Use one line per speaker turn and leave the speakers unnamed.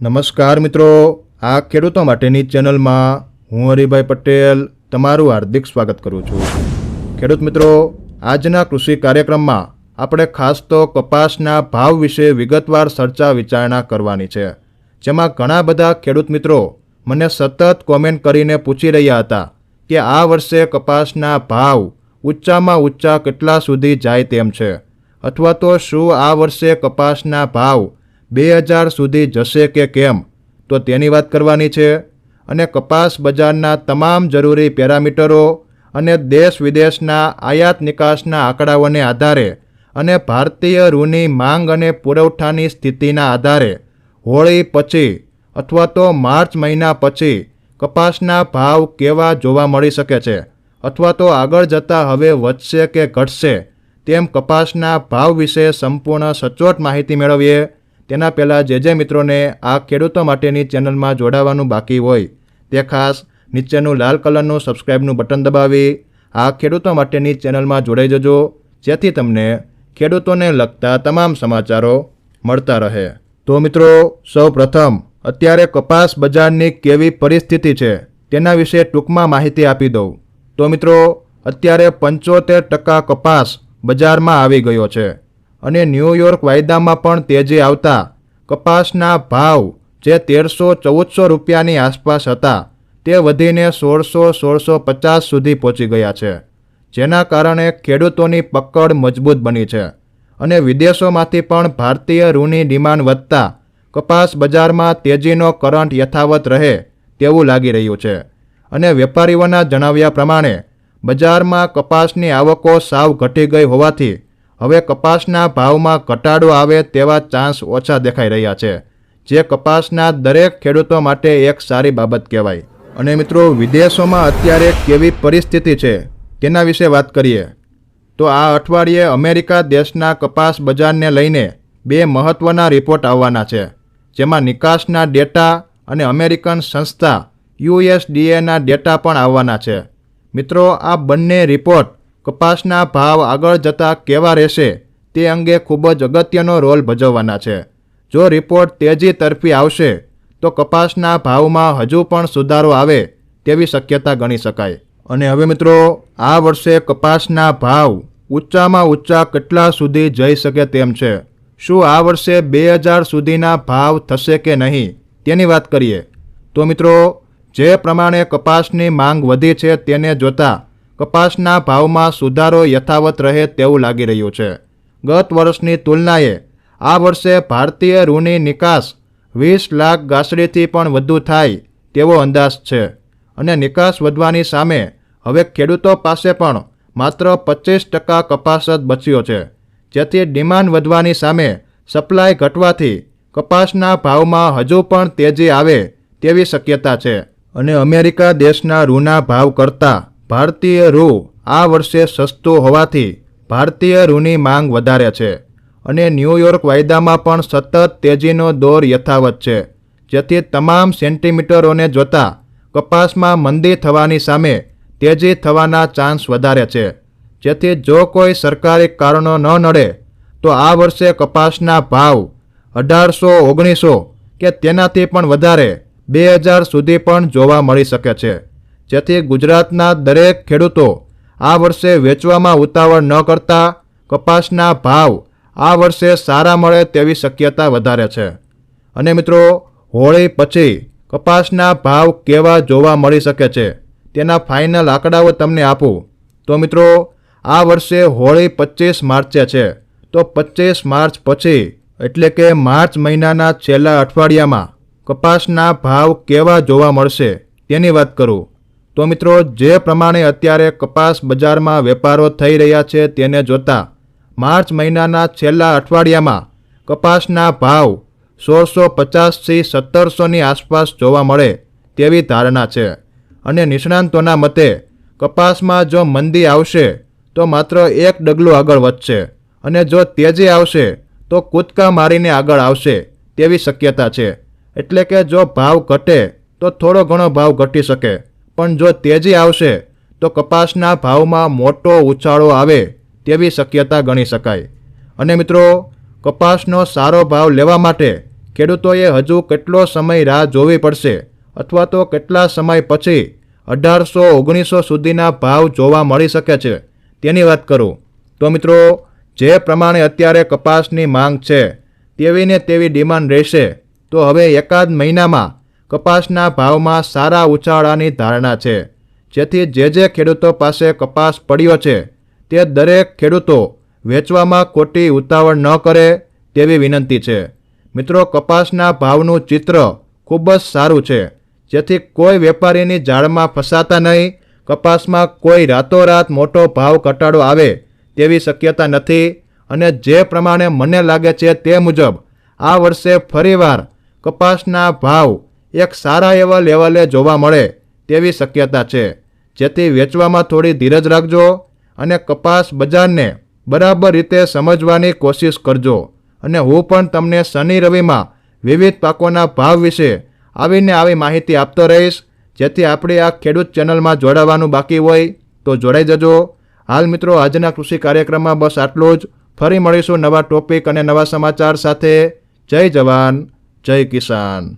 નમસ્કાર મિત્રો. આ ખેડૂતો માટેની ચેનલમાં હું હરિભાઈ પટેલ તમારું હાર્દિક સ્વાગત કરું છું. ખેડૂત મિત્રો, આજના કૃષિ કાર્યક્રમમાં આપણે ખાસ તો કપાસના ભાવ વિશે વિગતવાર ચર્ચા વિચારણા કરવાની છે. જેમાં ઘણા બધા ખેડૂત મિત્રો મને સતત કોમેન્ટ કરીને પૂછી રહ્યા હતા કે આ વર્ષે કપાસના ભાવ ઊંચામાં ઊંચા કેટલા સુધી જાય તેમ છે? અથવા તો શું આ વર્ષે કપાસના ભાવ બે હજાર સુધી જશે કે કેમ? તો તેની વાત કરવાની છે. અને કપાસ બજારના તમામ જરૂરી પેરામીટરો અને દેશ વિદેશના આયાત નિકાસના આંકડાઓને આધારે અને ભારતીય રૂની માંગ અને પુરવઠાની સ્થિતિના આધારે હોળી પછી અથવા તો માર્ચ મહિના પછી કપાસના ભાવ કેવા જોવા મળી શકે છે? અથવા તો આગળ જતાં હવે વધશે કે ઘટશે? તેમ કપાસના ભાવ વિશે સંપૂર્ણ સચોટ માહિતી મેળવીએ. તેના પહેલાં જે જે મિત્રોને આ ખેડૂતો માટેની ચેનલમાં જોડાવાનું બાકી હોય, તે ખાસ નીચેનું લાલ કલરનું સબસ્ક્રાઇબનું બટન દબાવી આ ખેડૂતો માટેની ચેનલમાં જોડાઈ જજો, જેથી તમને ખેડૂતોને લગતા તમામ સમાચારો મળતા રહે. તો મિત્રો સૌ પ્રથમ અત્યારે કપાસ બજારની કેવી પરિસ્થિતિ છે, તેના વિશે ટૂંકમાં માહિતી આપી દઉં. તો મિત્રો, અત્યારે પંચોતેર ટકા કપાસ બજારમાં આવી ગયો છે. અને ન્યૂયોર્ક વાયદામાં પણ તેજી આવતા. કપાસના ભાવ જે તેરસો ચૌદસો રૂપિયાની આસપાસ હતા, તે વધીને સોળસો સોળસો પચાસ સુધી પહોંચી ગયા છે, જેના કારણે ખેડૂતોની પકડ મજબૂત બની છે અને વિદેશોમાંથી પણ ભારતીય ઋણની ડિમાન્ડ વધતા, કપાસ બજારમાં તેજીનો કરંટ યથાવત રહે તેવું લાગી રહ્યું છે. અને વેપારીઓના જણાવ્યા પ્રમાણે, બજારમાં કપાસની આવકો સાવ ઘટી ગઈ હોવાથી હવે કપાસના ભાવમાં ઘટાડો આવે તેવા ચાન્સ ઓછા દેખાઈ રહ્યા છે, જે કપાસના દરેક ખેડૂતો માટે એક સારી બાબત કહેવાય. અને મિત્રો, વિદેશોમાં અત્યારે કેવી પરિસ્થિતિ છે, તેના વિશે વાત કરીએ. તો આ અઠવાડિયે અમેરિકા દેશના કપાસ બજારને લઈને બે મહત્ત્વના રિપોર્ટ આવવાના છે, જેમાં નિકાસના ડેટા અને અમેરિકન સંસ્થા યુએસડીએના ડેટા પણ આવવાના છે. મિત્રો, આ બંને રિપોર્ટ કપાસના ભાવ આગળ જતાં કેવા રહેશે તે અંગે ખૂબ જ અગત્યનો રોલ ભજવવાના છે. જો રિપોર્ટ તેજી તરફી આવશે, તો કપાસના ભાવમાં હજુ પણ સુધારો આવે તેવી શક્યતા ગણી શકાય. અને હવે મિત્રો, આ વર્ષે કપાસના ભાવ ઊંચામાં ઊંચા કેટલા સુધી જઈ શકે તેમ છે. શું આ વર્ષે બે હજાર સુધીના ભાવ થશે કે નહીં, તેની વાત કરીએ. તો મિત્રો, જે પ્રમાણે કપાસની માંગ વધી છે તેને જોતાં કપાસના ભાવમાં સુધારો યથાવત રહે તેવું લાગી રહ્યું છે. ગત વર્ષની તુલનાએ આ વર્ષે ભારતીય ઋણની નિકાસ વીસ લાખ ગાસડીથી પણ વધુ થાય તેવો અંદાજ છે અને નિકાસ વધવાની સામે હવે ખેડૂતો પાસે પણ માત્ર પચીસ ટકા કપાસ જ બચ્યો છે. જેથી ડિમાન્ડ વધવાની સામે સપ્લાય ઘટવાથી કપાસના ભાવમાં હજુ પણ તેજી આવે તેવી શક્યતા છે. અને અમેરિકા દેશના ઋના ભાવ કરતાં ભારતીય રૂ આ વર્ષે સસ્તું હોવાથી ભારતીય રૂની માંગ વધારે છે અને ન્યૂયોર્ક વાયદામાં પણ સતત તેજીનો દોર યથાવત છે, જેથી તમામ સેન્ટીમીટરોને જોતા કપાસમાં મંદી થવાની સામે તેજી થવાના ચાન્સ વધારે છે, જેથી જો કોઈ સરકારી કારણો ન નડે, તો આ વર્ષે કપાસના ભાવ અઢારસો, ઓગણીસો કે તેનાથી પણ વધારે બે હજાર સુધી પણ જોવા મળી શકે છે. જેથી ગુજરાતના દરેક ખેડૂતો આ વર્ષે વેચવામાં ઉતાવળ ન કરતા કપાસના ભાવ આ વર્ષે સારા મળે તેવી શક્યતા વધારે છે. અને મિત્રો, હોળી પછી કપાસના ભાવ કેવા જોવા મળી શકે છે તેના ફાઇનલ આંકડાઓ તમને આપું. તો મિત્રો, આ વર્ષે હોળી પચીસ માર્ચે છે. તો પચીસ માર્ચ પછી, એટલે કે માર્ચ મહિનાના છેલ્લા અઠવાડિયામાં કપાસના ભાવ કેવા જોવા મળશે તેની વાત કરું. તો મિત્રો, જે પ્રમાણે અત્યારે કપાસ બજારમાં વેપારો થઈ રહ્યા છે તેને જોતા માર્ચ મહિનાના છેલ્લા અઠવાડિયામાં કપાસના ભાવ સોળસો પચાસથી સત્તરસોની આસપાસ જોવા મળે તેવી ધારણા છે. અને નિષ્ણાંતોના મતે, કપાસમાં જો મંદી આવશે, તો માત્ર એક ડગલું આગળ વધશે અને જો તેજી આવશે, તો કૂદકા મારીને આગળ આવશે તેવી શક્યતા છે. એટલે કે જો ભાવ ઘટે, તો થોડો ઘણો ભાવ ઘટી શકે. પણ જો તેજી આવશે, તો કપાસના ભાવમાં મોટો ઉછાળો આવે તેવી શક્યતા ગણી શકાય. અને મિત્રો, કપાસનો સારો ભાવ લેવા માટે ખેડૂતોએ હજુ કેટલો સમય રાહ જોવી પડશે અથવા તો કેટલા સમય પછી અઢારસો ઓગણીસો સુધીના ભાવ જોવા મળી શકે છે, તેની વાત કરું. તો મિત્રો, જે પ્રમાણે અત્યારે કપાસની માંગ છે તેવી ને તેવી ડિમાન્ડ રહેશે, તો હવે એકાદ મહિનામાં કપાસના ભાવમાં સારા ઉછાળાની ધારણા છે. જેથી જે જે ખેડૂતો પાસે કપાસ પડ્યો છે, તે દરેક ખેડૂતો વેચવામાં ખોટી ઉતાવળ ન કરે તેવી વિનંતી છે. મિત્રો, કપાસના ભાવનું ચિત્ર ખૂબ જ સારું છે. જેથી કોઈ વેપારીની જાળમાં ફસાતા નહીં, કપાસમાં કોઈ રાતોરાત મોટો ભાવ ઘટાડો આવે તેવી શક્યતા નથી અને જે પ્રમાણે મને લાગે છે તે મુજબ, આ વર્ષે ફરીવાર કપાસના ભાવ એક સારા એવા લેવલે જોવા મળે તેવી શક્યતા છે. જેથી વેચવામાં થોડી ધીરજ રાખજો અને કપાસ બજારને બરાબર રીતે સમજવાની કોશિશ કરજો. અને હું પણ તમને શનિ રવિમાં વિવિધ પાકોના ભાવ વિશે આવીને આવી માહિતી આપતો રહીશ. જેથી આપણે આ ખેડૂત ચેનલમાં જોડાવાનું બાકી હોય તો જોડાઈ જજો. હાલ મિત્રો, આજના કૃષિ કાર્યક્રમમાં બસ આટલું જ. ફરી મળીશું નવા ટોપિક અને નવા સમાચાર સાથે. જય જવાન, જય કિસાન.